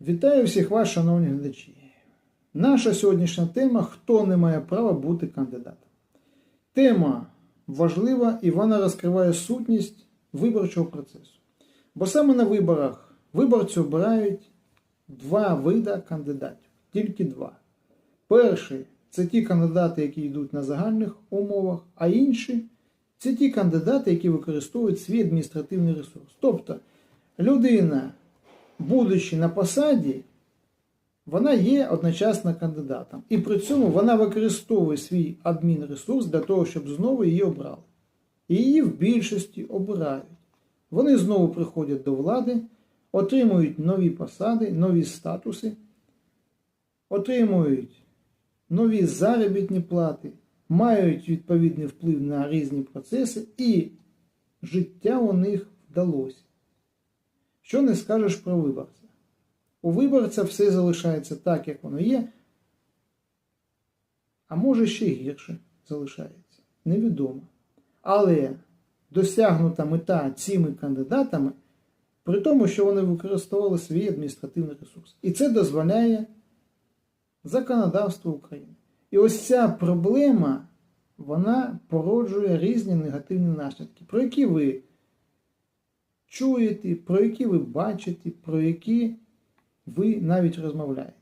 Вітаю всіх вас, шановні глядачі. Наша сьогоднішня тема Хто не має права бути кандидатом. Тема важлива і вона розкриває сутність виборчого процесу. Бо саме на виборах виборці обирають два вида кандидатів, тільки два. Перший це ті кандидати, які йдуть на загальних умовах, а інші це ті кандидати, які використовують свій адміністративний ресурс. Тобто людина, будучи на посаді, вона є одночасно кандидатом. І при цьому вона використовує свій адмінресурс для того, щоб знову її обрали. І її в більшості обирають. Вони знову приходять до влади, отримують нові посади, нові статуси, отримують нові заробітні плати, мають відповідний вплив на різні процеси, і життя у них вдалося. Що не скажеш про виборця? У виборця все залишається так, як воно є, а може ще гірше залишається. Невідомо. Але досягнута мета цими кандидатами при тому, що вони використовували свій адміністративний ресурс. І це дозволяє законодавство України. І ось ця проблема, вона породжує різні негативні наслідки, про які ви чуєте, про які ви бачите, про які ви навіть розмовляєте.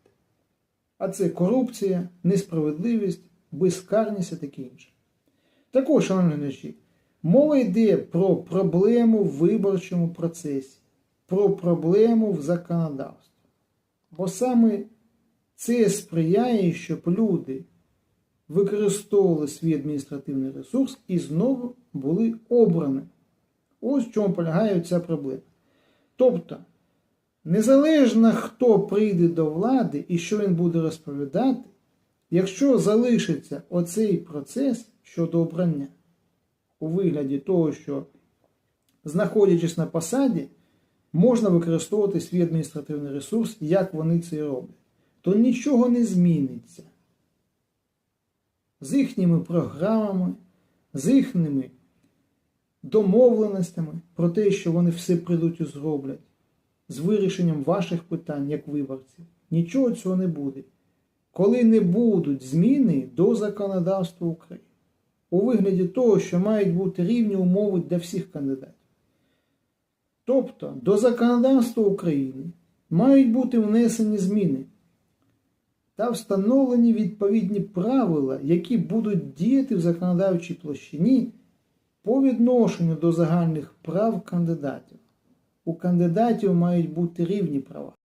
А це корупція, несправедливість, безкарність і таке інше. Також, шановні глядачі, мова йде про проблему в виборчому процесі, про проблему в законодавстві. Бо саме це сприяє, щоб люди використовували свій адміністративний ресурс і знову були обрані. Ось в чому полягає ця проблема. Тобто, незалежно хто прийде до влади і що він буде розповідати, якщо залишиться оцей процес щодо обрання у вигляді того, що, знаходячись на посаді, можна використовувати свій адміністративний ресурс, як вони це роблять, то нічого не зміниться з їхніми програмами, з їхніми домовленостями про те, що вони все прийдуть і зроблять, з вирішенням ваших питань як виборців. Нічого цього не буде. Коли не будуть зміни до законодавства України у вигляді того, що мають бути рівні умови для всіх кандидатів. Тобто до законодавства України мають бути внесені зміни та встановлені відповідні правила, які будуть діяти в законодавчій площині по відношенню до загальних прав кандидатів. У кандидатів мають бути рівні права.